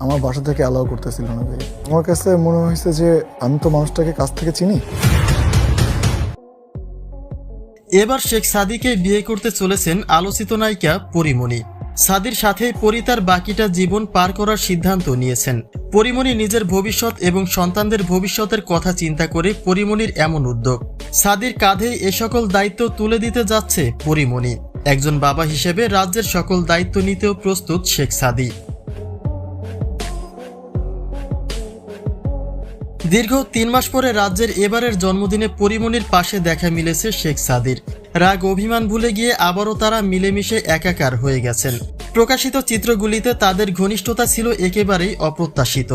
আমার বাসা থেকে অ্যালাউ করতেছিল না ভাই। আমার কাছে মনে হয়েছে যে, আমি তো মানুষটাকে কাছ থেকে চিনি। এবার শেখ সাদিকে বিয়ে করতে চলেছেন আলোচিত নায়িকা পরিমণি। সাদির সাথে পরি তার বাকিটা জীবন পার করার সিদ্ধান্ত নিয়েছেন। পরিমণি নিজের ভবিষ্যৎ এবং সন্তানদের ভবিষ্যতের কথা চিন্তা করে পরিমণির এমন উদ্যোগ। সাদির কাঁধে এ সকল দায়িত্ব তুলে দিতে যাচ্ছে পরিমণি। একজন বাবা হিসেবে রাজ্যের সকল দায়িত্ব নিতেও প্রস্তুত শেখ সাদি। দীর্ঘ তিন মাস পরে রাজ্যের এবারের জন্মদিনে পরিমণির পাশে দেখা মিলেছে শেখ সাদির। রাগ অভিমান ভুলে গিয়ে আবারও তারা মিলেমিশে একাকার হয়ে গেছেন। প্রকাশিত চিত্রগুলিতে তাদের ঘনিষ্ঠতা ছিল একেবারেই অপ্রত্যাশিত।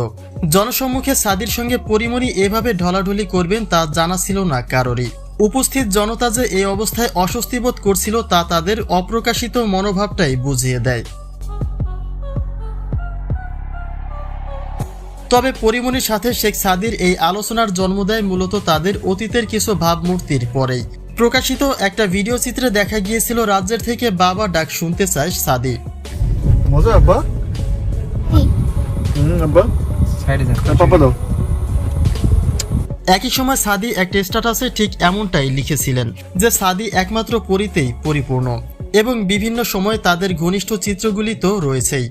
জনসম্মুখে সাদির সঙ্গে পরিমণি এভাবে ঢলাঢলি করবেন তা জানা ছিল না কারোরই। উপস্থিত জনতা যে এই অবস্থায় অস্বস্তি বোধ করছিল তা তাদের অপ্রকাশিত মনোভাবটাই বুঝিয়ে দেয়। তবে পরিমণির সাথে শেখ সাদির এই আলোচনার জন্ম দেয় মূলত তাদের অতীতের কিছু ভাবমূর্তির পরেই। প্রকাশিত একটা ভিডিও চিত্রে দেখা গিয়েছিল রাজ্যের থেকে বাবা ডাক শুনতে চায় সাদি মজা আব্বা? আব্বা? পাপা দাও। একই সময় সাদি একটা স্ট্যাটাসে ঠিক এমনটাই লিখেছিলেন যে সাদি একমাত্র পরিতেই পরিপূর্ণ এবং বিভিন্ন সময় তাদের ঘনিষ্ঠ চিত্রগুলি তো রয়েছেই।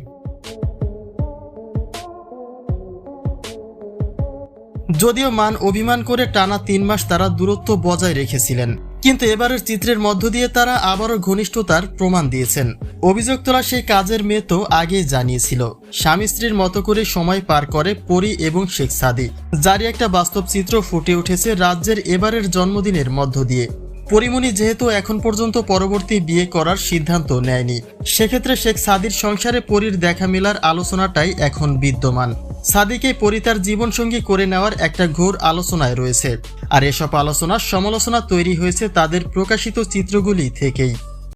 যদিও মান অভিমান করে টানা তিন মাস তারা দূরত্ব বজায় রেখেছিলেন। কিন্তু এবারের চিত্রের মধ্য দিয়ে তারা আবারও ঘনিষ্ঠতার প্রমাণ দিয়েছেন। অভিযোগ তোলা সেই কাজের মেয়ে তো আগেই জানিয়েছিল। স্বামী স্ত্রীর মতো করে সময় পার করে পরি এবং শেখ সাদি যারই একটা বাস্তব চিত্র ফুটে উঠেছে রাজ্যের এবারের জন্মদিনের মধ্য দিয়ে। পরিমণি যেহেতু এখন পর্যন্ত পরবর্তী বিয়ে করার সিদ্ধান্ত নেয়নি, সেক্ষেত্রে শেখ সাদির সংসারে পরীর দেখা মেলার আলোচনাটাই এখন বিদ্যমান। সাদিকে পরি তার জীবনসঙ্গী করে নেওয়ার একটা ঘোর আলোচনায় রয়েছে। আর এসব আলোচনা সমালোচনা তৈরি হয়েছে তাদের প্রকাশিত চিত্রগুলি থেকেই।